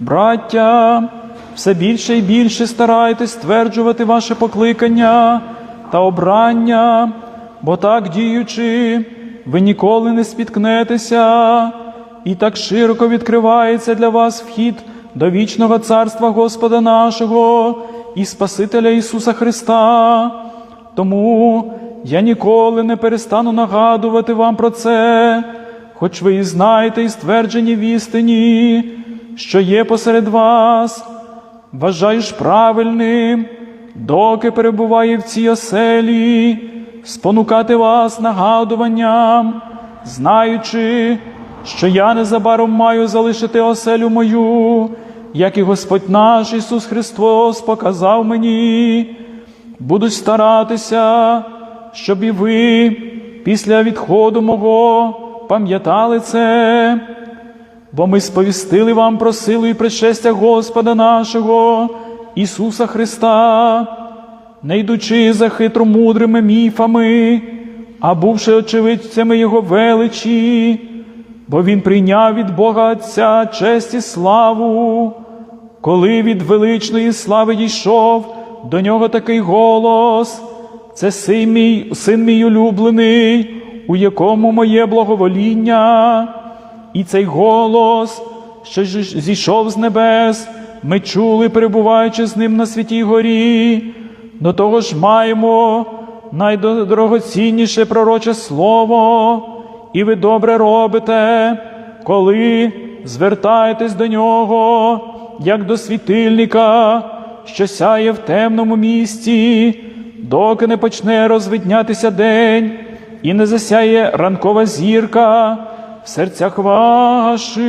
Браття, все більше і більше старайтесь стверджувати ваше покликання та обрання, бо так діючи, ви ніколи не спіткнетеся, і так широко відкривається для вас вхід до вічного царства Господа нашого і Спасителя Ісуса Христа. Тому я ніколи не перестану нагадувати вам про це, хоч ви і знаєте і стверджені в істині, що є посеред вас. Вважаю ж правильним, доки перебуває в цій оселі, спонукати вас нагадуванням, знаючи, що я незабаром маю залишити оселю мою, як і Господь наш Ісус Христос показав мені. Буду старатися, щоб і ви після відходу мого пам'ятали це, бо ми сповістили вам про силу і пришестя Господа нашого Ісуса Христа, не йдучи за хитромудрими міфами, а бувши очевидцями Його величі, бо Він прийняв від Бога Отця честь і славу, коли від величної слави дійшов до нього такий голос, це син мій, син мій улюблений, у якому моє благовоління, і цей голос, що зійшов з небес, ми чули, перебуваючи з ним на святій горі. До того ж маємо найдорогоцінніше пророче слово, і ви добре робите, коли звертаєтесь до нього, як до світильника, що сяє в темному місці, доки не почне розвиднятися день і не засяє ранкова зірка в серцях ваших.